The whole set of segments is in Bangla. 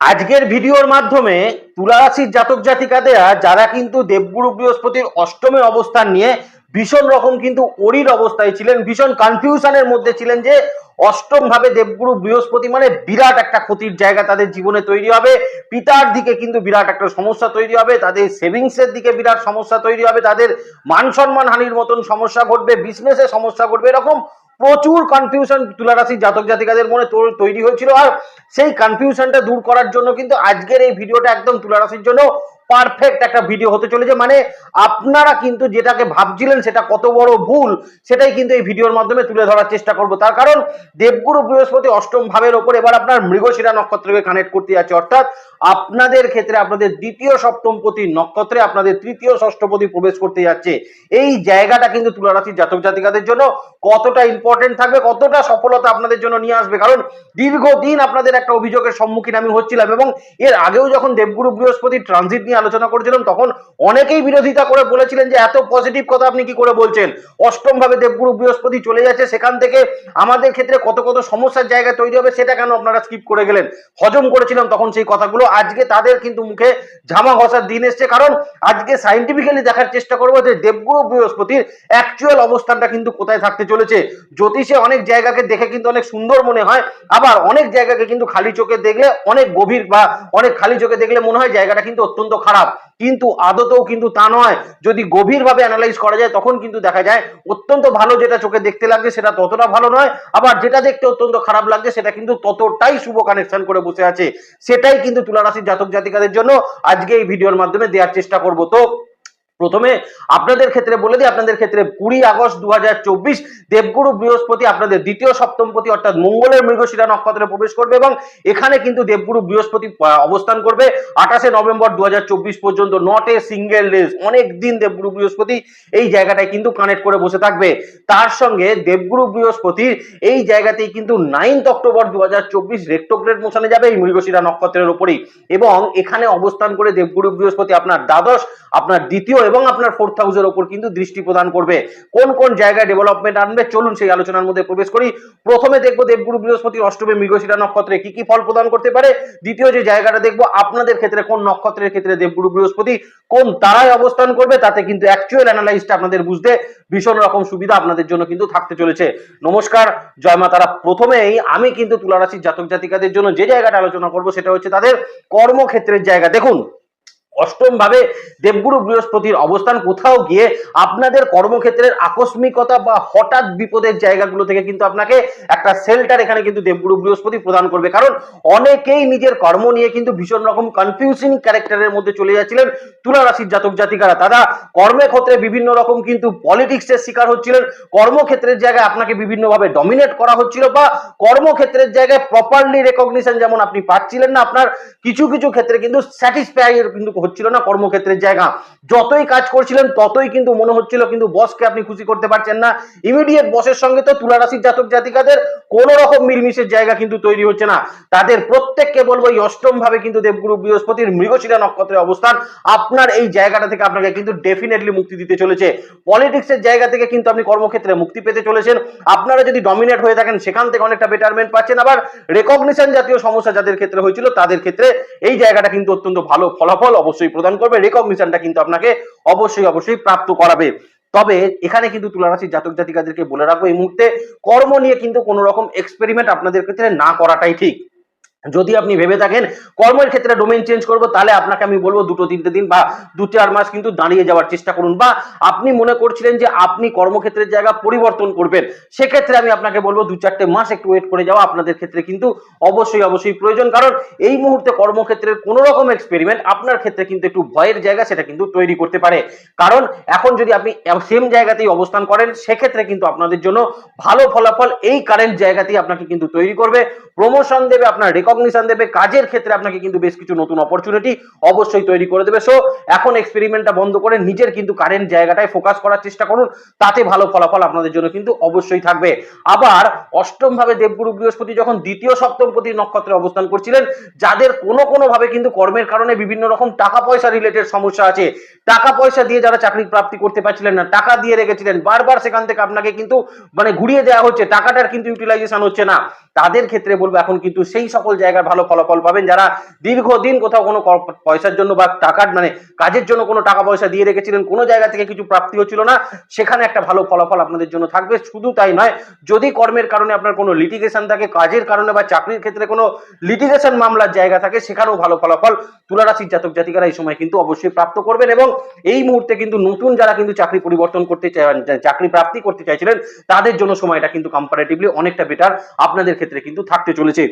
আজকের ভিডিওর মাধ্যমে তুলা রাশির জাতক জাতিকাদেরা, যারা কিন্তু দেবগুরু বৃহস্পতির অষ্টমে অবস্থান নিয়ে ভীষণ রকম কিন্তু অরির অবস্থায় ছিলেন, ভীষণ কনফিউশনের মধ্যে ছিলেন যে অষ্টম ভাবে দেবগুরু বৃহস্পতি মানে বিরাট একটা ক্ষতির জায়গা তাদের জীবনে তৈরি হবে। পিতার দিকে কিন্তু বিরাট একটা সমস্যা তৈরি হবে, তাদের সেভিংসের দিকে বিরাট সমস্যা তৈরি হবে, তাদের মান সম্মান হানির মতন সমস্যা ঘটবে বিজনেসে সমস্যা ঘটবে, এরকম প্রচুর কনফিউশন তুলা রাশি জাতক জাতিকাদের মনে তৈরি হয়েছিল। আর সেই কনফিউশনটা দূর করার জন্য কিন্তু আজকের এই ভিডিওটা একদম তুলা রাশির জন্য পারফেক্ট একটা ভিডিও হতে চলেছে। মানে আপনারা কিন্তু যেটাকে ভাবছিলেন সেটা কত বড় ভুল, সেটাই কিন্তু এই ভিডিওর মাধ্যমে তুলে ধরার চেষ্টা করব। তার কারণ দেবগুরু বৃহস্পতি অষ্টম ভাবের ওপর এবার আপনার মৃগশিরা নক্ষত্রকে কানেক্ট করতে যাচ্ছে। অর্থাৎ আপনাদের ক্ষেত্রে আপনাদের দ্বিতীয় সপ্তমপতি নক্ষত্রে আপনাদের তৃতীয় ষষ্ঠপতি প্রবেশ করতে যাচ্ছে। এই জায়গাটা কিন্তু তুলা রাশির জাতক জাতিকাদের জন্য কতটা ইম্পর্টেন্ট থাকবে, কতটা সফলতা আপনাদের জন্য নিয়ে আসবে। কারণ দীর্ঘদিন আপনাদের একটা অভিযোগের সম্মুখীন আমি হচ্ছিলাম এবং এর আগেও যখন দেবগুরু বৃহস্পতি ট্রানজিট নিয়ে আলোচনা করেছিলাম, তখন অনেকেই বিরোধিতা করে বলেছিলেন যে এত পজিটিভ কথা আপনি কি করে বলছেন? অষ্টম ভাবে দেবগুরু বৃহস্পতি চলে যাচ্ছে, সেখান থেকে আমাদের ক্ষেত্রে কত কত সমস্যার জায়গা তৈরি হবে, সেটা কেন আপনারা স্কিপ করে গেলেন? হজম করেছিলাম তখন সেই কথাগুলো, আজকে তাদের কিন্তু মুখে ঝামা ঘষার দিন এসছে, কারণ আজকে সাইন্টিফিক্যালি দেখার চেষ্টা করব যে দেবগুরু বৃহস্পতির অ্যাকচুয়াল অবস্থানটা কিন্তু কোথায় থাকতে চলেছে। জ্যোতিষে অনেক জায়গাকে দেখে কিন্তু অনেক সুন্দর মনে হয়, আবার অনেক জায়গাকে কিন্তু খালি চোখে দেখলে অনেক গভীর বা অনেক খালি চোখে দেখলে মনে হয় জায়গাটা কিন্তু অত্যন্ত খারাপ। কিন্তু আদতেও কিন্তু তা নয়। যদি গভীরভাবে অ্যানালাইজ করা যায়, তখন কিন্তু দেখা যায় অত্যন্ত ভালো যেটা চোখে দেখতে লাগছে, সেটা ততটা ভালো নয়। আবার যেটা দেখতে অত্যন্ত খারাপ লাগছে, সেটা কিন্তু ততটাই শুভ কানেকশন করে বসে আছে। সেটাই কিন্তু তুলারাশির জাতক জাতিকাদের জন্য আজকে এই ভিডিওর মাধ্যমে দেওয়ার চেষ্টা করব। তো প্রথমে আপনাদের ক্ষেত্রে বলে দিই, আপনাদের ক্ষেত্রে কুড়ি আগস্ট দু হাজার চব্বিশ দেবগুরু বৃহস্পতি আপনাদের দ্বিতীয় সপ্তমপতি অর্থাৎ মঙ্গলের মৃগশিরা নক্ষত্রে প্রবেশ করবে এবং এখানে কিন্তু দেবগুরু বৃহস্পতি অবস্থান করবে আঠাশে নভেম্বর দুহাজার চব্বিশ পর্যন্ত নট এ সিঙ্গেল ডেজ অনেক দিন দেবগুরু বৃহস্পতি এই জায়গাটায় কিন্তু কানেক্ট করে বসে থাকবে। তার সঙ্গে দেবগুরু বৃহস্পতির এই জায়গাতেই কিন্তু নাইন্থ অক্টোবর দু হাজার চব্বিশ রেক্টোগ্রেড মোশনে যাবে এই মৃগশিরা নক্ষত্রের উপরেই এবং এখানে অবস্থান করে দেবগুরু বৃহস্পতি আপনার দ্বাদশ, আপনার দ্বিতীয় এবং আপনার ফোর্থ হাউসের ওপর কিন্তু দৃষ্টি প্রদান করবে। কোন কোন জায়গায় ডেভেলপমেন্ট আনবে চলুন সেই আলোচনার মধ্যে প্রবেশ করি। প্রথমে দেখব দেবগুরু বৃহস্পতি অষ্টমে মৃগশিরা নক্ষত্রে কি কি ফল প্রদান করতে পারে। দ্বিতীয় যে জায়গাটা দেখব, আপনাদের ক্ষেত্রে কোন নক্ষত্রের ক্ষেত্রে দেবগুরু বৃহস্পতি কোন তারায় অবস্থান করবে, তাতে কিন্তু অ্যাকচুয়াল অ্যানালাইসটা আপনাদের বুঝতে ভীষণ রকম সুবিধা আপনাদের জন্য কিন্তু থাকতে চলেছে। নমস্কার, জয় মা তারা প্রথমেই আমি কিন্তু তুলা রাশির জাতক জাতিকাদের জন্য যে জায়গাটা আলোচনা করব সেটা হচ্ছে তাদের কর্মক্ষেত্রের জায়গা। দেখুন অষ্টম ভাবে দেবগুরু বৃহস্পতির অবস্থান, কোথাও গিয়ে আপনাদের কর্মক্ষেত্রের আকস্মিকতা বা হঠাৎ বিপদের জায়গাগুলো থেকে কিন্তু আপনাকে একটা শেল্টার এখানে কিন্তু দেবগুরু বৃহস্পতি প্রদান করবে। কারণ অনেকেই নিজের কর্ম নিয়ে কিন্তু ভীষণ রকম কনফিউজিং ক্যারেক্টারের মধ্যে চলে যাচ্ছিলেন। তুলা রাশির জাতক জাতিকারা, তারা কর্মক্ষেত্রে বিভিন্ন রকম কিন্তু পলিটিক্সের শিকার হচ্ছিলেন। কর্মক্ষেত্রের জায়গায় আপনাকে বিভিন্নভাবে ডমিনেট করা হচ্ছিল বা কর্মক্ষেত্রের জায়গায় প্রপারলি রেকগনিশন যেমন আপনি পাচ্ছিলেন না, আপনার কিছু কিছু ক্ষেত্রে কিন্তু স্যাটিসফাই কিন্তু হচ্ছিল না কর্মক্ষেত্রের জায়গা। যতই কাজ করছিলেন, ততই কিন্তু মনে হচ্ছিল কিন্তু বসকে আপনি খুশি করতে পারছেন না। ইমিডিয়েট বসের সঙ্গে তো তুলা রাশির জাতক জাতিকাদের কোন রকম মিলমিশের জায়গা কিন্তু তৈরি হচ্ছে না। তাদের প্রত্যেককে বলব, এই অষ্টম ভাবে কিন্তু দেবগুরু বৃহস্পতির মৃগশিরা নক্ষত্রের অবস্থান। আপনার এই জায়গাটা থেকে আপনাকে কিন্তু ডেফিনেটলি মুক্তি দিতে চলেছে। পলিটিক্সের জায়গা থেকে কিন্তু আপনি কর্মক্ষেত্রে মুক্তি পেতে চলেছেন। আপনারা যদি ডমিনেট হয়ে থাকেন, সেখান থেকে অনেকটা বেটারমেন্ট পাচ্ছেন। আবার রেকগনিশন জাতীয় সমস্যা যাদের ক্ষেত্রে হয়েছিল, তাদের ক্ষেত্রে এই জায়গাটা কিন্তু অত্যন্ত ভালো ফলাফল অবশ্যই প্রদান করবে। রেকগনিশনটা কিন্তু আপনাকে অবশ্যই অবশ্যই প্রাপ্ত করাবে। তবে এখানে কিন্তু তুলা রাশির জাতক জাতিকাদেরকে বলে রাখব, এই মুহূর্তে কর্ম নিয়ে কিন্তু কোনো রকম এক্সপেরিমেন্ট আপনাদের ক্ষেত্রে না করাটাই ঠিক। যদি আপনি ভেবে থাকেন কর্মের ক্ষেত্রে ডোমেন চেঞ্জ করব, তাহলে আপনাকে আমি বলব দুটো তিনটে দিন বা দু চার মাস কিন্তু দাঁড়িয়ে যাওয়ার চেষ্টা করুন। বা আপনি মনে করছিলেন যে আপনি কর্মক্ষেত্রের জায়গা পরিবর্তন করবেন, সেক্ষেত্রে আমি আপনাকে বলব দু চারটে মাস একটু ওয়েট করে যাওয়া আপনাদের ক্ষেত্রে কিন্তু অবশ্যই অবশ্যই প্রয়োজন। কারণ এই মুহূর্তে কর্মক্ষেত্রের কোনো রকম এক্সপেরিমেন্ট আপনার ক্ষেত্রে কিন্তু একটু ভয়ের জায়গা সেটা কিন্তু তৈরি করতে পারে। কারণ এখন যদি আপনি সেম জায়গাতেই অবস্থান করেন, সেক্ষেত্রে কিন্তু আপনাদের জন্য ভালো ফলাফল এই কারেন্ট জায়গাতেই আপনাকে কিন্তু তৈরি করবে। প্রমোশন দেবে আপনার রেকগনিশন দেবে, কাজের ক্ষেত্রে আপনাকে কিন্তু বেশ কিছু নতুন অপরচুনিটি অবশ্যই তৈরি করে দেবে। সো এখন এক্সপেরিমেন্টটা বন্ধ করে নিজের কিন্তু কারেন্ট জায়গাটায় ফোকাস করার চেষ্টা করুন, তাতে ভালো ফলাফল আপনাদের জন্য কিন্তু অবশ্যই থাকবে। আবার অষ্টম ভাবে দেবগুরু বৃহস্পতি যখন দ্বিতীয় সপ্তমপতি নক্ষত্রে অবস্থান করছিলেন, যাদের কোনো কোনো ভাবে কিন্তু কর্মের কারণে বিভিন্ন রকম টাকা পয়সা রিলেটেড সমস্যা আছে টাকা পয়সা দিয়ে যারা চাকরি প্রাপ্তি করতে পারছিলেন না, টাকা দিয়ে রেখেছিলেন, বারবার সেখান থেকে আপনাকে কিন্তু মানে ঘুরিয়ে দেওয়া হচ্ছে, টাকাটার কিন্তু ইউটিলাইজেশন হচ্ছে না। তাদের ক্ষেত্রে বলব, এখন কিন্তু সেই সকল জায়গার ভালো ফলাফল পাবেন। যারা দীর্ঘদিন কোথাও কোনো পয়সার জন্য বা টাকার মানে কাজের জন্য কোনো টাকা পয়সা দিয়ে রেখেছিলেন, কোনো জায়গা থেকে কিছু প্রাপ্তি হচ্ছিল না, সেখানে একটা ভালো ফলাফল আপনাদের জন্য থাকবে। শুধু তাই নয়, যদি কর্মের কারণে আপনার কোনো লিটিগেশন থাকে, কাজের কারণে বা চাকরির ক্ষেত্রে কোনো লিটিগেশন মামলার জায়গা থাকে, সেখানেও ভালো ফলাফল তুলারাশির জাতক জাতিকারা এই সময় কিন্তু অবশ্যই প্রাপ্ত করবেন এবং এই মুহূর্তে কিন্তু নতুন যারা কিন্তু চাকরি পরিবর্তন করতে চাকরি প্রাপ্তি করতে চাইছিলেন, তাদের জন্য সময়টা কিন্তু কম্পারেটিভলি অনেকটা বেটার আপনাদের ক্ষেত্রে কিন্তু থাকতে চলেছে।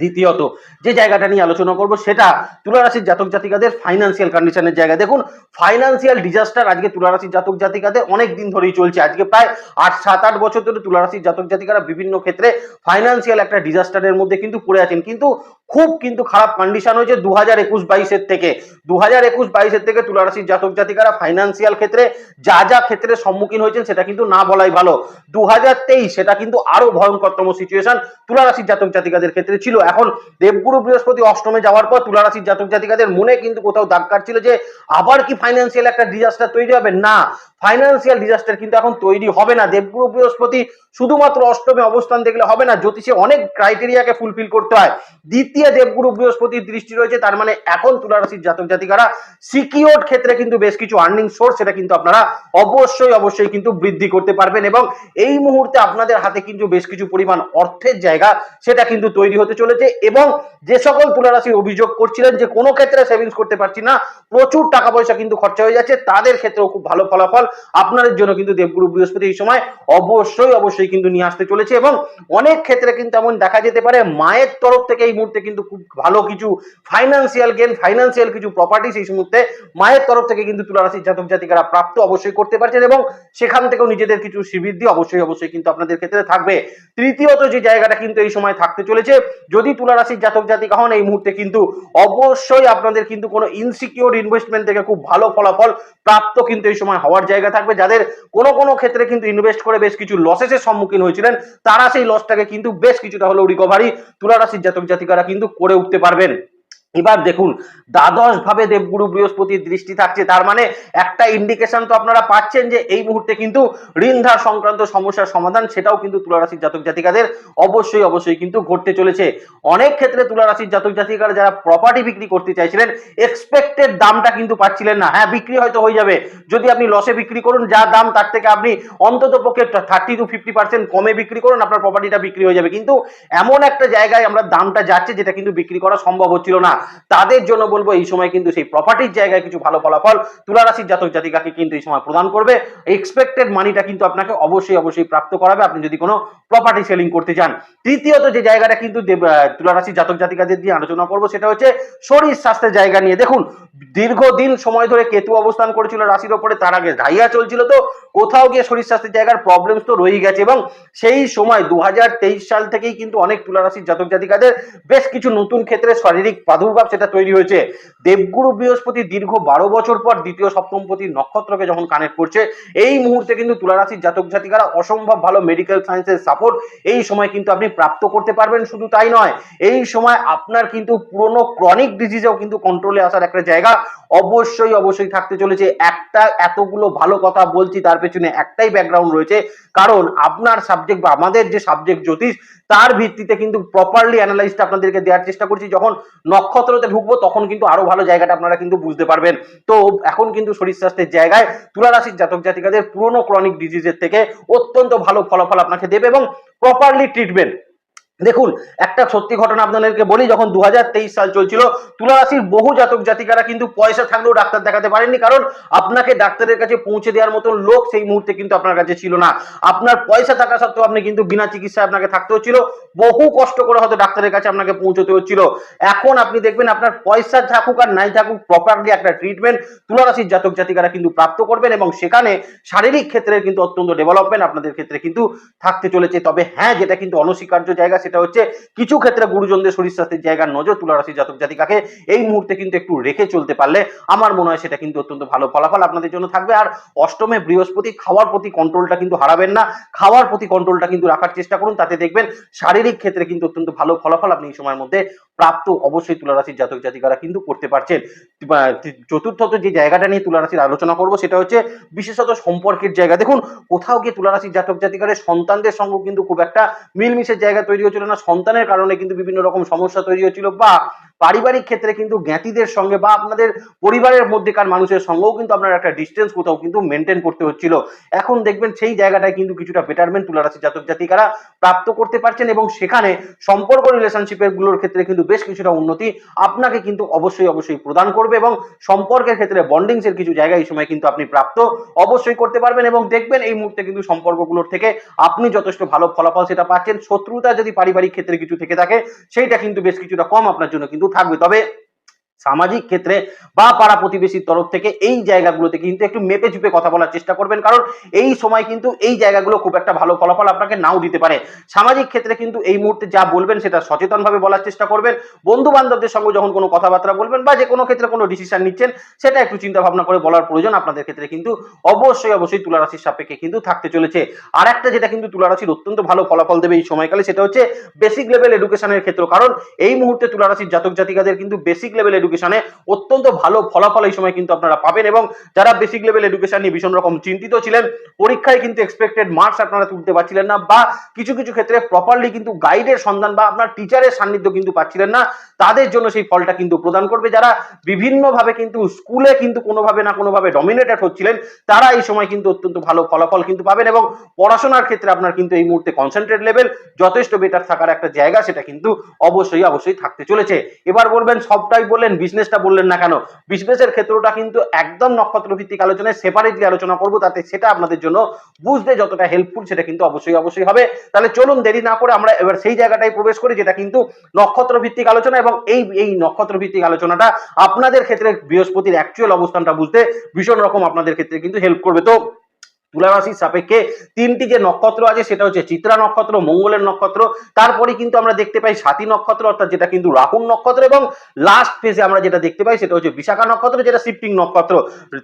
দ্বিতীয়ত, যে জায়গাটা নিয়ে আলোচনা করব সেটা তুলারাশির জাতক জাতিকাদের ফাইন্যান্সিয়াল কন্ডিশনের জায়গা দেখুন ফাইন্যান্সিয়াল ডিজাস্টার আজকে তুলারাশির জাতক জাতিকাদের অনেক দিন ধরেই চলছে। আজকে প্রায় আট, সাত, আট বছর ধরে তুলারাশির জাতক জাতিকারা বিভিন্ন ক্ষেত্রে ফাইন্যান্সিয়াল একটা ডিজাস্টারের মধ্যে কিন্তু পড়ে আছেন। কিন্তু খুব কিন্তু খারাপ কন্ডিশন হয়েছে দু হাজার একুশ বাইশের থেকে। দু হাজার একুশ বাইশের থেকে তুলারাশির জাতক জাতিকারা ফাইন্যান্সিয়াল ক্ষেত্রে যা যা ক্ষেত্রে সম্মুখীন হয়েছেন সেটা কিন্তু না বলাই ভালো। দু হাজার তেইশ সেটা কিন্তু আরও ভয়ঙ্করতম সিচুয়েশন তুলারাশির জাতক জাতিকাদের ক্ষেত্রে ছিল। এখন দেবগুরু বৃহস্পতি অষ্টমে যাওয়ার পর তুলারাশির জাতক জাতিকাদের মনে কিন্তু কোথাও দাগ কাটছিল যে আবার কি ফাইন্যান্সিয়াল একটা ডিজাস্টার তৈরি হবে? না। ফাইন্যান্সিয়াল ডিজাস্টার কিন্তু এখন তৈরি হবে না। দেবগুরু বৃহস্পতি শুধুমাত্র অষ্টমে অবস্থান দেখলে হবে না, জ্যোতিষে অনেক ক্রাইটেরিয়াকে ফুলফিল করতে হয়। দ্বিতীয় দেবগুরু বৃহস্পতির দৃষ্টি রয়েছে, তার মানে এখন তুলারাশির জাতক জাতিকারা সিকিওর ক্ষেত্রে কিন্তু বেশ কিছু আর্নিং সোর্স সেটা কিন্তু আপনারা অবশ্যই অবশ্যই কিন্তু বৃদ্ধি করতে পারবেন এবং এই মুহূর্তে আপনাদের হাতে কিন্তু বেশ কিছু পরিমাণ অর্থের জায়গা সেটা কিন্তু তৈরি হতে চলেছে এবং যে সকল তুলারাশি অভিযোগ করছিলেন যে কোনো ক্ষেত্রে সেভিংস করতে পারছি না, প্রচুর টাকা পয়সা কিন্তু খরচা হয়ে যাচ্ছে, তাদের ক্ষেত্রেও খুব ভালো ফলাফল আপনাদের জন্য কিন্তু দেবগুরু বৃহস্পতি এই সময় অবশ্যই অবশ্যই কিন্তু নিয়ে আসতে চলেছে এবং অনেক ক্ষেত্রে কিন্তু এমন দেখা যেতে পারে, মায়ের তরফ থেকে এই মুহূর্তে কিন্তু খুব ভালো কিছু ফাইন্যান্সিয়াল গেন ফাইন্যান্সিয়াল কিছু প্রপার্টিস এই মুহূর্তে মায়ের তরফ থেকে কিন্তু তুলারাশির জাতক জাতিকারা প্রাপ্ত অবশ্যই করতে পারছেন এবং সেখান থেকেও নিজেদের কিছু শ্রীবৃদ্ধি অবশ্যই অবশ্যই কিন্তু আপনাদের ক্ষেত্রে থাকবে। তৃতীয়ত যে জায়গাটা কিন্তু এই সময় থাকতে চলেছে, যদি তুলারাশির জাতক জাতিকা হন এই মুহূর্তে কিন্তু অবশ্যই আপনাদের কিন্তু কোনো ইনসিকিউর ইনভেস্টমেন্ট থেকে খুব ভালো ফলাফল প্রাপ্ত কিন্তু এই সময় হওয়ার জায়গা থাকবে, যাদের কোনো কোনো ক্ষেত্রে কিন্তু ইনভেস্ট করে বেশ কিছু লসেসের সম্মুখীন হয়েছিলেন, তারা সেই লসটাকে কিন্তু বেশ কিছুটা হলেও রিকভারি তুলা তুলারাশির জাতক জাতিকারা কিন্তু করে উঠতে পারবেন। এবার দেখুন দ্বাদশ ভাবে দেবগুরু বৃহস্পতির দৃষ্টি থাকছে, তার মানে একটা ইন্ডিকেশন তো আপনারা পাচ্ছেন যে এই মুহূর্তে কিন্তু ঋণধার সংক্রান্ত সমস্যার সমাধান, সেটাও কিন্তু তুলারাশির জাতক জাতিকাদের অবশ্যই অবশ্যই কিন্তু ঘটতে চলেছে। অনেক ক্ষেত্রে তুলারাশির জাতক জাতিকারা যারা প্রপার্টি বিক্রি করতে চাইছিলেন এক্সপেক্টেড দামটা কিন্তু পাচ্ছিলেন না। হ্যাঁ বিক্রি হয়তো হয়ে যাবে। যদি আপনি লসে বিক্রি করুন, যা দাম তার থেকে আপনি অন্তত পক্ষে থার্টি টু ফিফটি পার্সেন্ট কমে বিক্রি করুন, আপনার প্রপার্টিটা বিক্রি হয়ে যাবে। কিন্তু এমন একটা জায়গায় আমরা দামটা যাচ্ছে, যেটা কিন্তু বিক্রি করা সম্ভব হচ্ছিল না। তাদের জন্য বলব এই সময় কিন্তু সেই প্রপার্টির জায়গায় কিছু ভালো ফলাফল তুলারাশির জাতক জাতিকাকে কিন্তু এই সময় প্রদান করবে। এক্সপেক্টেড মানিটা কিন্তু আপনাকে অবশ্যই অবশ্যই প্রাপ্ত করাবে। আপনি যদি কোনো প্রপার্টি সেলিং করতে চান। তৃতীয়ত যে জায়গাটা কিন্তু তুলারাশির জাতক জাতিকাদের দিয়ে আলোচনা করব, সেটা হচ্ছে শরীর স্বাস্থ্যের জায়গা নিয়ে। দেখুন, দীর্ঘদিন সময় ধরে কেতু অবস্থান করেছিল রাশির ওপরে, তার আগে ঢাইয়া চলছিল তো, কোথাও গিয়ে শরীর স্বাস্থ্যের জায়গার প্রবলেমস তো রয়ে গেছে এবং সেই সময় দু হাজার তেইশ সাল থেকেই কিন্তু অনেক তুলারাশির জাতক জাতিকাদের বেশ কিছু নতুন ক্ষেত্রে শারীরিক প্রাদুর্ভাব সেটা তৈরি হয়েছে। দেবগুরু বৃহস্পতি দীর্ঘ বারো বছর পর দ্বিতীয় সপ্তমপতি নক্ষত্রকে যখন কানেক্ট করছে, এই মুহূর্তে কিন্তু তুলারাশির জাতক জাতিকারা অসম্ভব ভালো মেডিকেল সায়েন্সের সাপোর্ট এই সময় কিন্তু আপনি প্রাপ্ত করতে পারবেন, শুধু তাই নয়, এই সময় আপনার কিন্তু পুরনো ক্রনিক ডিজিজেও কিন্তু কন্ট্রোলে আসার একটা জায়গা অবশ্যই অবশ্যই থাকতে চলেছে। একটা এতগুলো ভালো কথা বলছি, তার পেছনে একটাই ব্যাকগ্রাউন্ড রয়েছে। কারণ আপনার সাবজেক্ট বা আমাদের যে সাবজেক্ট জ্যোতিষ তার ভিত্তিতে কিন্তু প্রপারলি অ্যানালাইসটা আপনাদেরকে দেওয়ার চেষ্টা করছি। যখন নক্ষত্রতে ঢুকবো, তখন কিন্তু আরও ভালো জায়গাটা আপনারা কিন্তু বুঝতে পারবেন। তো এখন কিন্তু শরীর স্বাস্থ্যের জায়গায় তুলারাশির জাতক জাতিকাদের পুরনো ক্রনিক ডিজিজের থেকে অত্যন্ত ভালো ফলাফল আপনাকে দেবে এবং প্রপারলি ট্রিটমেন্ট দেখুন, একটা সত্যি ঘটনা আপনাদেরকে বলি, যখন দু হাজার তেইশ সাল চলছিল তুলা তুলারাশির বহু জাতক জাতিকারা কিন্তু পয়সা থাকলেও ডাক্তার দেখাতে পারেননি, কারণ আপনাকে ডাক্তারের কাছে পৌঁছে দেওয়ার মতন লোক সেই মুহূর্তে কিন্তু আপনার কাছে ছিল না। আপনার পয়সা থাকা সত্ত্বেও আপনি কিন্তু বিনা চিকিৎসায় আপনাকে থাকতে হচ্ছিল, বহু কষ্ট করে হয়তো ডাক্তারের কাছে আপনাকে পৌঁছতে হচ্ছিল। এখন আপনি দেখবেন আপনার পয়সা থাকুক আর নাই থাকুক প্রপারলি একটা ট্রিটমেন্ট তুলারাশির জাতক জাতিকারা কিন্তু প্রাপ্ত করবেন এবং সেখানে শারীরিক ক্ষেত্রে কিন্তু অত্যন্ত ডেভেলপমেন্ট আপনাদের ক্ষেত্রে কিন্তু থাকতে চলেছে। তবে হ্যাঁ যেটা কিন্তু অনস্বীকার্য জায়গা সেটা হচ্ছে কিছু ক্ষেত্রে গুরুজনদের শরীর স্বাস্থ্যের জায়গার নজর তুলারাশির জাতক জাতিকাকে এই মুহূর্তে কিন্তু একটু রেখে চলতে পারলে আমার মনে হয় সেটা কিন্তু অত্যন্ত ভালো ফলাফল আপনাদের জন্য থাকবে। আর অষ্টমে বৃহস্পতি খাওয়ার প্রতি কন্ট্রোলটা কিন্তু হারাবেন না। খাওয়ার প্রতি কন্ট্রোলটা কিন্তু রাখার চেষ্টা করুন, তাতে দেখবেন শারীরিক ক্ষেত্রে কিন্তু অত্যন্ত ভালো ফলাফল আপনি এই সময়ের মধ্যে প্রাপ্ত অবশ্যই তুলারাশির জাতক জাতিকারা কিন্তু করতে পারছেন। চতুর্থত যে জায়গাটা নিয়ে তুলারাশির আলোচনা করব সেটা হচ্ছে বিশেষত সম্পর্কের জায়গা। দেখুন, কোথাও গিয়ে তুলারাশির জাতক জাতিকারের সন্তানদের সঙ্গে কিন্তু খুব একটা মিলমিশের জায়গা তৈরি হচ্ছিল না। সন্তানের কারণে কিন্তু বিভিন্ন রকম সমস্যা তৈরি হচ্ছিল বা পারিবারিক ক্ষেত্রে কিন্তু জ্ঞাতিদের সঙ্গে বা আপনাদের পরিবারের মধ্যেকার মানুষের সঙ্গেও কিন্তু আপনার একটা ডিস্টেন্স কোথাও কিন্তু মেনটেন করতে হচ্ছিল। এখন দেখবেন সেই জায়গাটায় কিন্তু কিছুটা বেটারমেন্ট তুলারাশি জাতক জাতিকারা প্রাপ্ত করতে পারছেন এবং সেখানে সম্পর্ক রিলেশনশিপেরগুলোর ক্ষেত্রে কিন্তু বেশ কিছুটা উন্নতি আপনাকে কিন্তু অবশ্যই অবশ্যই প্রদান করবে এবং সম্পর্কের ক্ষেত্রে বন্ডিংস এর কিছু জায়গা এই সময় কিন্তু আপনি প্রাপ্ত অবশ্যই করতে পারবেন এবং দেখবেন এই মুহূর্তে কিন্তু সম্পর্কগুলোর থেকে আপনি যথেষ্ট ভালো ফলাফল সেটা পাচ্ছেন। শত্রুতা যদি পারিবারিক ক্ষেত্রে কিছু থেকে থাকে, সেইটা কিন্তু বেশ কিছুটা কম আপনার জন্য কিন্তু থাকবে। তবে সামাজিক ক্ষেত্রে বা পাড়া প্রতিবেশীর তরফ থেকে এই জায়গাগুলোতে কিন্তু একটু মেপে চুপে কথা বলার চেষ্টা করবেন। কারণ এই সময় কিন্তু এই জায়গাগুলো খুব একটা ভালো ফলাফল আপনাকে নাও দিতে পারে। সামাজিক ক্ষেত্রে কিন্তু এই মুহূর্তে যা বলবেন সেটা সচেতনভাবে বলার চেষ্টা করবেন। বন্ধু বান্ধবদের সঙ্গে যখন কোনো কথাবার্তা বলবেন বা যে কোনো ক্ষেত্রে কোনো ডিসিশন নিচ্ছেন, সেটা একটু চিন্তা ভাবনা করে বলার প্রয়োজন আপনাদের ক্ষেত্রে কিন্তু অবশ্যই অবশ্যই তুলারাশির সাপেক্ষে কিন্তু থাকতে চলেছে। আর একটা যেটা কিন্তু তুলারাশির অত্যন্ত ভালো ফলাফল দেবে এই সময়কালে সেটা হচ্ছে বেসিক লেভেল এডুকেশনের ক্ষেত্র। কারণ এই মুহূর্তে তুলারাশির জাতক জাতিকাদের কিন্তু বেসিক লেভেল এডুকেশনে অত্যন্ত ভালো ফলাফল এই সময় কিন্তু আপনারা পাবেন এবং যারা বেসিক লেভেল এডুকেশন নিয়ে ভীষণ রকম চিন্তিত ছিলেন, পরীক্ষায় কিন্তু এক্সপেক্টেড মার্কস আপনারা তুলতে পারছিলেন না বা কিছু কিছু ক্ষেত্রে প্রপারলি কিন্তু গাইডের সন্ধান বা আপনার টিচারের সান্নিধ্য কিন্তু পাচ্ছিলেন না, তাদের জন্য সেই ফলটা কিন্তু প্রদান করবে। যারা বিভিন্নভাবে কিন্তু স্কুলে কিন্তু কোনোভাবে না কোনোভাবে ডমিনেটেড হচ্ছিলেন, তারা এই সময় কিন্তু অত্যন্ত ভালো ফলাফল কিন্তু পাবেন এবং পড়াশোনার ক্ষেত্রে আপনার কিন্তু এই মুহূর্তে কনসেন্ট্রেট লেভেল যথেষ্ট বেটার থাকার একটা জায়গা সেটা কিন্তু অবশ্যই অবশ্যই থাকতে চলেছে। এবার বলবেন, সবটাই বললেন বিজনেসটা বললেন না কেন? বিজনেসের ক্ষেত্রটা কিন্তু একদম নক্ষত্র ভিত্তিক আলোচনায় সেপারেটলি আলোচনা করব, তাতে সেটা আপনাদের জন্য বুঝতে যতটা হেল্পফুল সেটা কিন্তু অবশ্যই অবশ্যই হবে। তাহলে চলুন দেরি না করে আমরা এবার সেই জায়গাটায় প্রবেশ করি, যেটা কিন্তু নক্ষত্র ভিত্তিক আলোচনা এবং এই এই নক্ষত্র ভিত্তিক আলোচনাটা আপনাদের ক্ষেত্রে বৃহস্পতির অ্যাকচুয়াল অবস্থানটা বুঝতে ভীষণ রকম আপনাদের ক্ষেত্রে কিন্তু হেল্প করবে। তো তুলা রাশির সাপেক্ষে তিনটি যে নক্ষত্র আছে, সেটা হচ্ছে চিত্রা নক্ষত্র, মঙ্গলের নক্ষত্র। তারপরে কিন্তু আমরা দেখতে পাই সাতী নক্ষত্র, অর্থাৎ যেটা কিন্তু রাহুর নক্ষত্র এবং লাস্ট ফেজে আমরা যেটা দেখতে পাই, সেটা হচ্ছে বিশাখা নক্ষত্র, যেটা শিফটিং নক্ষত্র।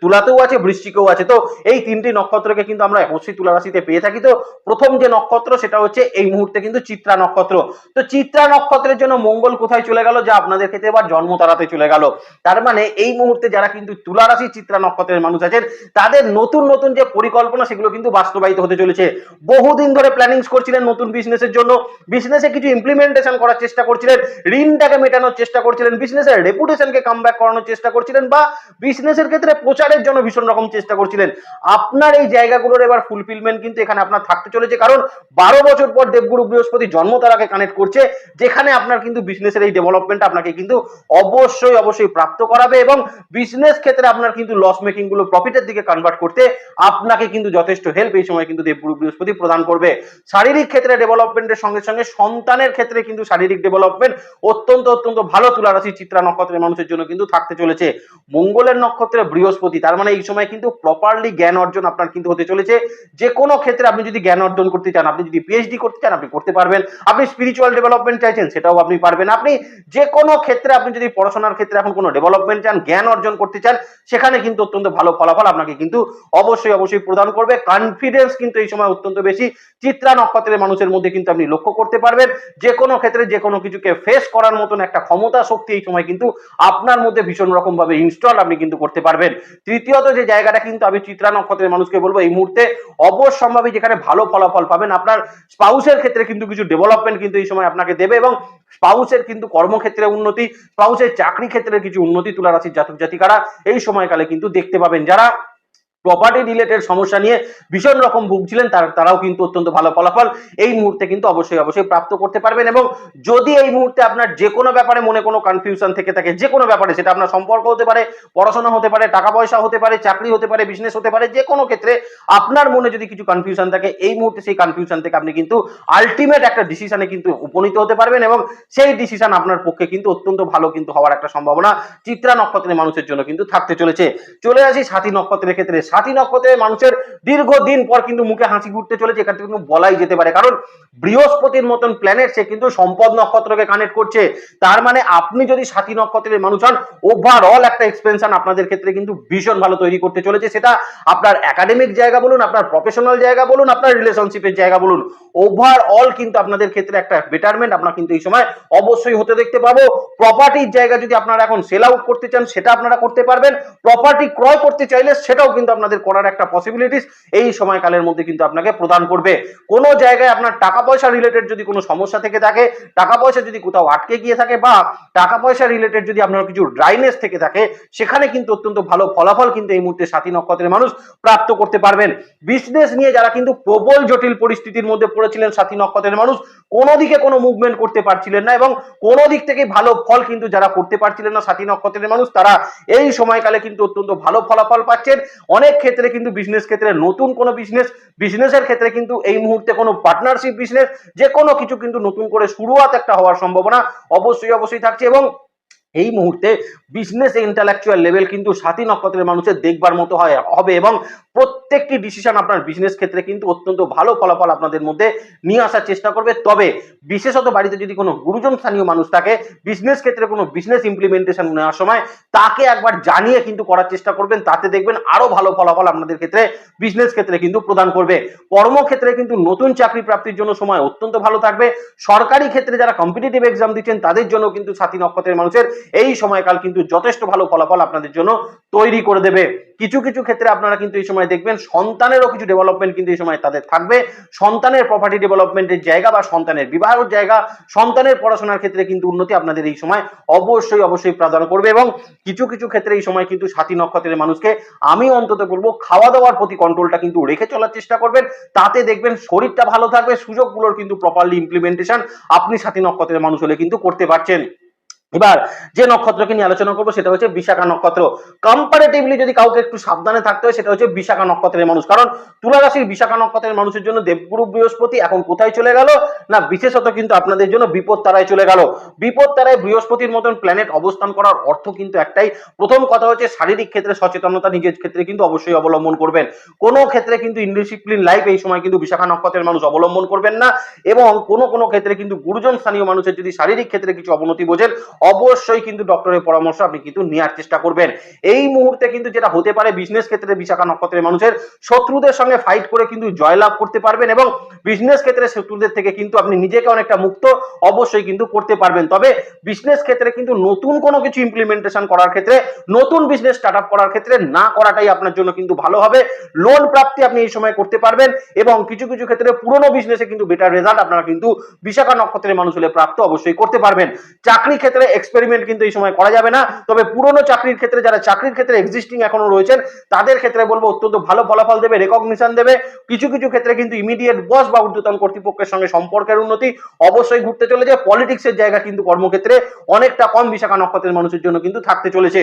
তুলাতেও আছে বৃষ্টিকেও আছে। তো এই তিনটি নক্ষত্রকে কিন্তু আমরা অবশ্যই তুলা রাশিতে পেয়ে থাকি। তো প্রথম যে নক্ষত্র, সেটা হচ্ছে এই মুহূর্তে কিন্তু চিত্রা নক্ষত্র। তো চিত্রা নক্ষত্রের জন্য মঙ্গল কোথায় চলে গেল? যা আপনাদের ক্ষেত্রে এবার জন্ম তারাতে চলে গেল। তার মানে এই মুহূর্তে যারা কিন্তু তুলা রাশি চিত্রা নক্ষত্রের মানুষ আছেন, তাদের নতুন নতুন যে পরিকল্পনা সেগুলো কিন্তু বাস্তবায়িত হতে চলেছে। বহুদিন ধরে প্ল্যানিংস করছিলেন নতুন বিজনেসের জন্য। বিজনেসে কিছু ইমপ্লিমেন্টেশন করার চেষ্টা করছিলেন, ঋণটাকে মেটানোর চেষ্টা করছিলেন বিজনেসের রেপুটেশনকে কাম করানোর চেষ্টা করছিলেন বা বিজনেসের ক্ষেত্রে প্রচারের জন্য ভীষণ রকম চেষ্টা করছিলেন। আপনার এই জায়গাগুলোর এবার ফুলফিলমেন্ট কিন্তু এখানে আপনার থাকতে চলেছে, কারণ বারো বছর পর দেবগুরু বৃহস্পতি জন্ম তারাকে কানেক্ট করছে, যেখানে আপনার কিন্তু বিজনেসের এই ডেভেলপমেন্ট আপনাকে কিন্তু অবশ্যই অবশ্যই প্রাপ্ত করাবে এবং বিজনেস ক্ষেত্রে আপনার কিন্তু লস মেকিংগুলো প্রফিটের দিকে কনভার্ট করতে আপনাকে কিন্তু যথেষ্ট হেল্প এই সময় কিন্তু দেবগুরু বৃহস্পতি প্রদান করবে। শারীরিক ক্ষেত্রে ডেভেলপমেন্টের সঙ্গে সঙ্গে সন্তানের ক্ষেত্রে কিন্তু শারীরিক ডেভেলপমেন্ট অত্যন্ত অত্যন্ত ভালো তুলা রাশি চিত্রা নক্ষত্রের মানুষের জন্য কিন্তু থাকতে চলেছে। মঙ্গলের নক্ষত্রে বৃহস্পতি, তার মানে এই সময় কিন্তু প্রপারলি জ্ঞান অর্জন আপনার কিন্তু হতে চলেছে। যে কোনো ক্ষেত্রে আপনি যদি জ্ঞান অর্জন করতে চান, আপনি যদি পিএইচডি করতে চান, আপনি করতে পারবেন। আপনি স্পিরিচুয়াল ডেভেলপমেন্ট চাইছেন, সেটাও আপনি পারবেন। আপনি যে কোনো ক্ষেত্রে আপনি যদি পড়াশোনার ক্ষেত্রে এখন কোনো ডেভেলপমেন্ট চান, জ্ঞান অর্জন করতে চান, সেখানে কিন্তু অত্যন্ত ভালো ফলাফল আপনাকে কিন্তু অবশ্যই অবশ্যই প্রদান করবে। কনফিডেন্স কিন্তু এই সময় অত্যন্ত বেশি। চিত্রা নক্ষত্রের মানুষের মধ্যে কিন্তু আপনি লক্ষ্য করতে পারবেন যে কোনো ক্ষেত্রে যে কোনো কিছুকে ফেস করার মতন একটা ক্ষমতা শক্তি এই সময় কিন্তু আপনার মধ্যে ভীষণ রকম ভাবে ইনস্টল আপনি কিন্তু করতে পারবেন। তৃতীয়ত যে জায়গাটা কিন্তু আমি চিত্রা নক্ষত্রের মানুষকে বলব, এই মুহূর্তে অবশ্যম্ভাবী যেখানে ভালো ফলাফল পাবেন, আপনার স্পাউসের ক্ষেত্রে কিন্তু কিছু ডেভেলপমেন্ট কিন্তু এই সময় আপনাকে দেবে এবং স্পাউসের কিন্তু কর্মক্ষেত্রে উন্নতি, স্পাউসের চাকরি ক্ষেত্রে কিছু উন্নতি তুলা রাশির জাতক জাতিকারা এই সময়কালে কিন্তু দেখতে পাবেন। যারা প্রপার্টি রিলেটেড সমস্যা নিয়ে ভীষণ রকম ভুগছিলেন। তার, তারাও কিন্তু অত্যন্ত ভালো ফলাফল এই মুহূর্তে কিন্তু অবশ্যই অবশ্যই প্রাপ্ত করতে পারবেন এবং যদি এই মুহূর্তে আপনার যে কোনো ব্যাপারে মনে কোনো কনফিউশন থেকে থাকে যে কোনো ব্যাপারে, সেটা আপনার সম্পর্ক হতে পারে, পড়াশোনা হতে পারে, টাকা পয়সা হতে পারে, চাকরি হতে পারে বিজনেস হতে পারে যে কোনো ক্ষেত্রে আপনার মনে যদি কিছু কনফিউশন থাকে, এই মুহূর্তে সেই কনফিউশন থেকে আপনি কিন্তু আলটিমেট একটা ডিসিশনে কিন্তু উপনীত হতে পারবেন এবং সেই ডিসিশন আপনার পক্ষে কিন্তু অত্যন্ত ভালো কিন্তু হওয়ার একটা সম্ভাবনা চিত্রা নক্ষত্রের মানুষের জন্য কিন্তু থাকতে চলেছে। চলে আসি সাথী নক্ষত্রের ক্ষেত্রে। সাথী নক্ষত্রের মানুষের দীর্ঘদিন পর কিন্তু মুখে হাসি ফুটতে চলেছে, এখান থেকে কিন্তু বলাই যেতে পারে। কারণ বৃহস্পতির মতন প্ল্যানেট সে কিন্তু সম্পদ নক্ষত্রকে কানেক্ট করছে। তার মানে আপনি যদি সাথী নক্ষত্রের মানুষ হন ওভারঅল একটা এক্সপেনশন আপনাদের ক্ষেত্রে কিন্তু ভীষণ ভালো তৈরি করতে চলেছে। সেটা আপনার একাডেমিক জায়গা বলুন, আপনার প্রফেশনাল জায়গা বলুন, আপনার রিলেশনশিপের জায়গা বলুন ওভারঅল কিন্তু আপনাদের ক্ষেত্রে একটা বেটারমেন্ট আপনার কিন্তু এই সময় অবশ্যই হতে দেখতে পাবো। প্রপার্টির জায়গা যদি আপনারা এখন সেল আউট করতে চান, সেটা আপনারা করতে পারবেন। প্রপার্টি ক্রয় করতে চাইলে সেটাও কিন্তু আপনাদের করার একটা পসিবিলিটিস এই সময়কালের মধ্যে কিন্তু আপনাকে প্রদান করবে। কোনো জায়গায় আপনার টাকা পয়সা রিলেটেড যদি কোনো সমস্যা থেকে থাকে টাকা পয়সা যদি কোথাও আটকে গিয়ে থাকে বা টাকা পয়সা রিলেটেড যদি আপনার কিছু ড্রাইনেস থেকে থাকে, সেখানে কিন্তু অত্যন্ত ভালো ফলাফল কিন্তু এই মুহূর্তে সাথী নক্ষত্রের মানুষ প্রাপ্ত করতে পারবেন। বিজনেস নিয়ে যারা কিন্তু প্রবল জটিল পরিস্থিতির মধ্যে পড়েছিলেন সাথী নক্ষত্রের মানুষ, কোনো দিকে কোনো মুভমেন্ট করতে পারছিলেন না এবং কোনো দিক থেকে ভালো ফল কিন্তু যারা করতে পারছিলেন না সাথী নক্ষত্রের মানুষ, তারা এই সময়কালে কিন্তু অত্যন্ত ভালো ফলাফল পাচ্ছেন। অনেক ক্ষেত্রে কিন্তু বিজনেস ক্ষেত্রে, নতুন কোনো বিজনেস বিজনেসের ক্ষেত্রে কিন্তু এই মুহূর্তে কোনো পার্টনারশিপ বিজনেস যে কোনো কিছু কিন্তু নতুন করে শুরুয়াত একটা হওয়ার সম্ভাবনা অবশ্যই অবশ্যই থাকছে এবং এই মুহূর্তে বিজনেস ইন্টালেকচুয়াল লেভেল কিন্তু সাথী নক্ষত্রের মানুষের দেখবার মতো হয়, হবে এবং প্রত্যেকটি ডিসিশন আপনার বিজনেস ক্ষেত্রে কিন্তু অত্যন্ত ভালো ফলাফল আপনাদের মধ্যে নিয়ে আসার চেষ্টা করবে। তবে বিশেষত বাড়িতে যদি কোনো গুরুজন স্থানীয় মানুষ থাকে বিজনেস ক্ষেত্রে কোনো বিজনেস ইমপ্লিমেন্টেশন নেওয়ার সময় তাকে একবার জানিয়ে কিন্তু করার চেষ্টা করবেন, তাতে দেখবেন আরও ভালো ফলাফল আপনাদের ক্ষেত্রে বিজনেস ক্ষেত্রে কিন্তু প্রদান করবে। কর্মক্ষেত্রে কিন্তু নতুন চাকরি প্রাপ্তির জন্য সময় অত্যন্ত ভালো থাকবে। সরকারি ক্ষেত্রে যারা কম্পিটিটিভ এক্সাম দিচ্ছেন, তাদের জন্য কিন্তু সাথী নক্ষত্রের মানুষের এই সময়কাল কিন্তু যথেষ্ট ভালো ফলাফল আপনাদের জন্য তৈরি করে দেবে। কিছু কিছু ক্ষেত্রে আপনারা কিন্তু এই সময় দেখবেন সন্তানেরও কিছু ডেভেলপমেন্ট কিন্তু এই সময় তাদের থাকবে। সন্তানের প্রপার্টি ডেভেলপমেন্টের জায়গা বা সন্তানের বিবাহের জায়গা, সন্তানের পড়াশোনার ক্ষেত্রে কিন্তু উন্নতি আপনাদের এই সময় অবশ্যই অবশ্যই প্রদান করবে এবং কিছু কিছু ক্ষেত্রে এই সময় কিন্তু সাথী নক্ষত্রের মানুষকে আমি অন্তত বলব খাওয়া দাওয়ার প্রতি কন্ট্রোলটা কিন্তু রেখে চলার চেষ্টা করবেন। তাতে দেখবেন শরীরটা ভালো থাকবে, সুযোগগুলোর কিন্তু প্রপারলি ইমপ্লিমেন্টেশন আপনি সাথী নক্ষত্রের মানুষ হলে কিন্তু করতে পারছেন। এবার যে নক্ষত্রকে নিয়ে আলোচনা করব সেটা হচ্ছে বিশাখা নক্ষত্র। কম্পারেটিভলি যদি কাউকে একটু সাবধানে থাকতে হয়, সেটা হচ্ছে বিশাখা নক্ষত্রের মানুষ। কারণ তুলা রাশির বিশাখা নক্ষত্রের মানুষের জন্য দেবগুরু বৃহস্পতি এখন কোথায় চলে গেল? না, বিশেষত কিন্তু আপনাদের জন্য বিপদ তারায় চলে গেল। বিপদ তারায় বৃহস্পতির মতন প্ল্যানেট অবস্থান করার অর্থ কিন্তু একটাই। প্রথম কথা হচ্ছে শারীরিক ক্ষেত্রে সচেতনতা নিজের ক্ষেত্রে কিন্তু অবশ্যই অবলম্বন করবেন। কোনো ক্ষেত্রে কিন্তু ইনডিসিপ্লিন লাইফ এই সময় কিন্তু বিশাখা নক্ষত্রের মানুষ অবলম্বন করবেন না। এবং কোনো কোনো ক্ষেত্রে কিন্তু গুরুজন স্থানীয় মানুষের যদি শারীরিক ক্ষেত্রে কিছু অবনতি বোঝেন অবশ্যই কিন্তু ডক্টরের পরামর্শ আপনি কিন্তু নেওয়ার চেষ্টা করবেন। এই মুহূর্তে কিন্তু যেটা হতে পারে বিজনেস ক্ষেত্রে বিশাখা নক্ষত্রের মানুষের শত্রুদের সঙ্গে ফাইট করে কিন্তু জয়লাভ করতে পারবেন এবং বিজনেস ক্ষেত্রে শত্রুদের থেকে কিন্তু আপনি নিজেকে অনেকটা মুক্ত অবশ্যই কিন্তু করতে পারবেন। তবে বিজনেস ক্ষেত্রে কিন্তু নতুন কোনো কিছু ইমপ্লিমেন্টেশন করার ক্ষেত্রে, নতুন বিজনেস স্টার্ট আপ করার ক্ষেত্রে না করাটাই আপনার জন্য কিন্তু ভালো হবে। লোন প্রাপ্তি আপনি এই সময় করতে পারবেন এবং কিছু কিছু ক্ষেত্রে পুরনো বিজনেসে কিন্তু বেটার রেজাল্ট আপনারা কিন্তু বিশাখা নক্ষত্রের মানুষ হলে প্রাপ্ত অবশ্যই করতে পারবেন। চাকরি ক্ষেত্রে এক্সপেরিমেন্ট কিন্তু এই সময় করা যাবে না। তবে পুরনো চাকরির ক্ষেত্রে, যারা চাকরির ক্ষেত্রে এক্সিস্টিং এখনও রয়েছেন, তাদের ক্ষেত্রে বলব অত্যন্ত ভালো ফলাফল দেবে রেকগনিশন দেবে। কিছু কিছু ক্ষেত্রে কিন্তু ইমিডিয়েট বস বা ঊর্ধ্বতন কর্তৃপক্ষের সঙ্গে সম্পর্কের উন্নতি অবশ্যই ঘুরতে চলেছে। পলিটিক্সের জায়গা কিন্তু কর্মক্ষেত্রে অনেকটা কম বিশাখা নক্ষত্রের মানুষের জন্য কিন্তু থাকতে চলেছে।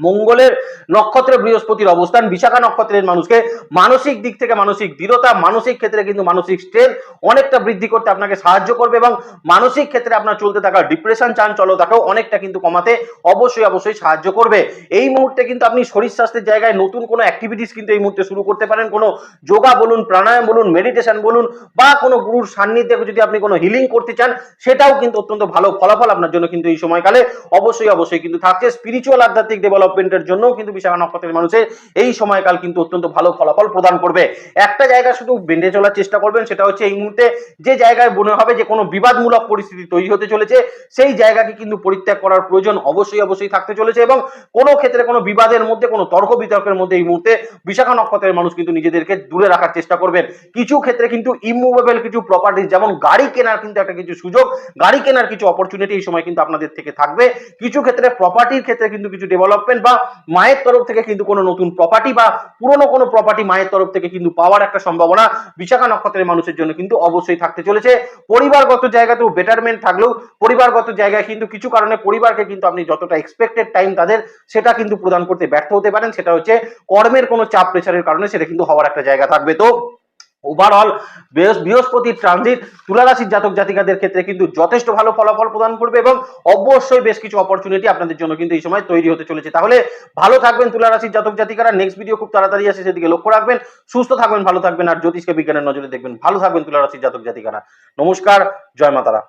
মঙ্গলের নক্ষত্রে বৃহস্পতির অবস্থান, বিশাখা নক্ষত্রের মানুষকে মানসিক দিক থেকে মানসিক দৃঢ়তা, মানসিক ক্ষেত্রে কিন্তু মানসিক স্ট্রেন অনেকটা বৃদ্ধি করতে আপনাকে সাহায্য করবে এবং মানসিক ক্ষেত্রে আপনার চলতে থাকা ডিপ্রেশন চাঞ্চলতাকেও অনেকটা কিন্তু কমাতে অবশ্যই অবশ্যই সাহায্য করবে। এই মুহূর্তে কিন্তু আপনি শরীর স্বাস্থ্যের জায়গায় নতুন কোনো অ্যাক্টিভিটিস কিন্তু এই মুহূর্তে শুরু করতে পারেন। কোনো যোগা বলুন, প্রাণায়াম বলুন মেডিটেশন বলুন বা কোনো গুরুর সান্নিধ্যে যদি আপনি কোনো হিলিং করতে চান, সেটাও কিন্তু অত্যন্ত ভালো ফলাফল আপনার জন্য কিন্তু এই সময়কালে অবশ্যই অবশ্যই কিন্তু থাকছে। স্পিরিচুয়াল আধ্যাত্মিক ডেভেলপমেন্টের জন্য কিন্তু বিশাখা নক্ষত্রের মানুষের এই সময়কাল কিন্তু অত্যন্ত ভালো ফলাফল প্রদান করবে। একটা জায়গা শুধু বেঁধে চলার চেষ্টা করবেন, সেটা হচ্ছে এই মুহূর্তে যে জায়গায় মনে হবে যে কোনো বিবাদমূলক পরিস্থিতি তৈরি হতে চলেছে, সেই জায়গাকে কিন্তু পরিত্যাগ করার প্রয়োজন অবশ্যই অবশ্যই থাকতে চলেছে এবং কোনো ক্ষেত্রে কোনো বিবাদের মধ্যে, কোনো তর্ক বিতর্কের মধ্যে এই মুহূর্তে বিশাখা নক্ষত্রের মানুষ কিন্তু নিজেদেরকে দূরে রাখার চেষ্টা করবেন। কিছু ক্ষেত্রে কিন্তু ইমুভেবল কিছু প্রপার্টি যেমন গাড়ি কেনার কিন্তু একটা কিছু সুযোগ, গাড়ি কেনার কিছু অপরচুনিটি এই সময় কিন্তু আপনাদের থেকে থাকবে। কিছু ক্ষেত্রে প্রপার্টির ক্ষেত্রে কিন্তু কিছু ডেভেলপমেন্ট বা মায়ের তরফ থেকে কিন্তু কোনো নতুন প্রপার্টি বা পুরনো কোনো প্রপার্টি মায়ের তরফ থেকে কিন্তু পাওয়ার একটা সম্ভাবনা বিশাখা নক্ষত্রের মানুষের জন্য কিন্তু অবশ্যই থাকতে চলেছে। পরিবারগত জায়গাতেও বেটারমেন্ট থাকলেও পরিবারগত জায়গায় কিন্তু কিছু কারণে পরিবারকে কিন্তু আপনি যতটা এক্সপেক্টেড টাইম তাদের সেটা কিন্তু প্রদান করতে ব্যর্থ হতে পারেন। সেটা হচ্ছে কর্মের কোনো চাপ প্রেসারের কারণে সেটা কিন্তু হওয়ার একটা জায়গা থাকবে। তো ওভারঅল বৃহস্পতি ট্রানজিট তুলা রাশির জাতক জাতিকাদের ক্ষেত্রে কিন্তু যথেষ্ট ভালো ফলাফল প্রদান করবে এবং অবশ্যই বেশ কিছু অপরচুনিটি আপনাদের জন্য কিন্তু এই সময় তৈরি হতে চলেছে। তাহলে ভালো থাকবেন তুলা রাশির জাতক জাতিকারা। নেক্সট ভিডিও খুব তাড়াতাড়ি আসে, সেদিকে লক্ষ্য রাখবেন। সুস্থ থাকবেন, ভালো থাকবেন, আর জ্যোতিষকে বিজ্ঞানের নজরে দেখবেন। ভালো থাকবেন তুলা রাশির জাতক জাতিকারা। নমস্কার, জয় মাতারা।